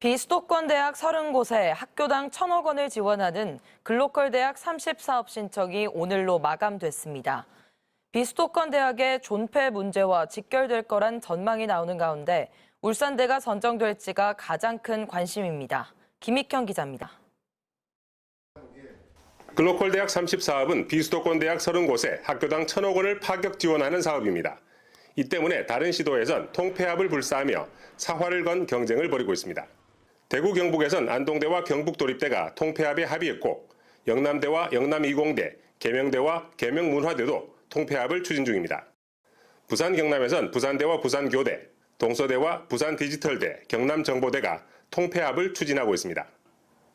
비수도권 대학 30곳에 학교당 1천억 원을 지원하는 글로컬 대학 30 사업 신청이 오늘로 마감됐습니다. 비수도권 대학의 존폐 문제와 직결될 거란 전망이 나오는 가운데 울산대가 선정될지가 가장 큰 관심입니다. 김익현 기자입니다. 글로컬 대학 30 사업은 비수도권 대학 30곳에 학교당 1천억 원을 파격 지원하는 사업입니다. 이 때문에 다른 시도에선 통폐합을 불사하며 사활을 건 경쟁을 벌이고 있습니다. 대구 경북에선 안동대와 경북도립대가 통폐합에 합의했고 영남대와 영남이공대, 계명대와 계명문화대도 통폐합을 추진 중입니다. 부산 경남에선 부산대와 부산교대, 동서대와 부산디지털대, 경남정보대가 통폐합을 추진하고 있습니다.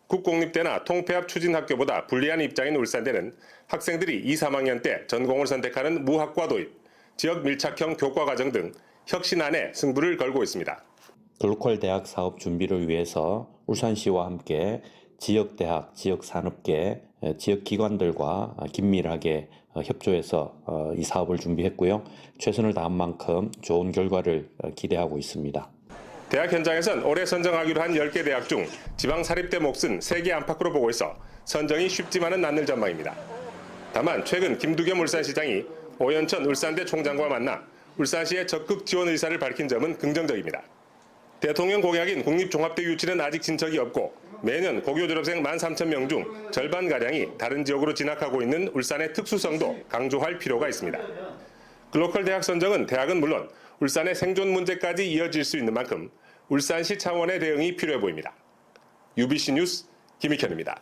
국공립대나 통폐합 추진 학교보다 불리한 입장인 울산대는 학생들이 2, 3학년 때 전공을 선택하는 무학과 도입, 지역 밀착형 교과 과정 등 혁신 안에 승부를 걸고 있습니다. 글로컬 대학 사업 준비를 위해서 울산시와 함께 지역 대학, 지역 산업계, 지역 기관들과 긴밀하게 협조해서 어, 이 사업을 준비했고요. 최선을 다한 만큼 좋은 결과를 어, 기대하고 있습니다. 대학 현장에선 올해 선정하기로 한 10개 대학 중 지방 사립대 몫은 3개 안팎으로 보고 있어 선정이 쉽지만은 않을 전망입니다. 다만 최근 김두겸 울산시장이 오연천 울산대 총장과 만나 울산시의 적극 지원 의사를 밝힌 점은 긍정적입니다. 대통령 공약인 국립종합대 유치는 아직 진척이 없고 매년 고교 졸업생 13,000명 중 절반가량이 다른 지역으로 진학하고 있는 울산의 특수성도 강조할 필요가 있습니다. 글로컬 대학 선정은 대학은 물론 울산의 생존 문제까지 이어질 수 있는 만큼 울산시 차원의 대응이 필요해 보입니다. UBC 뉴스 김익현입니다.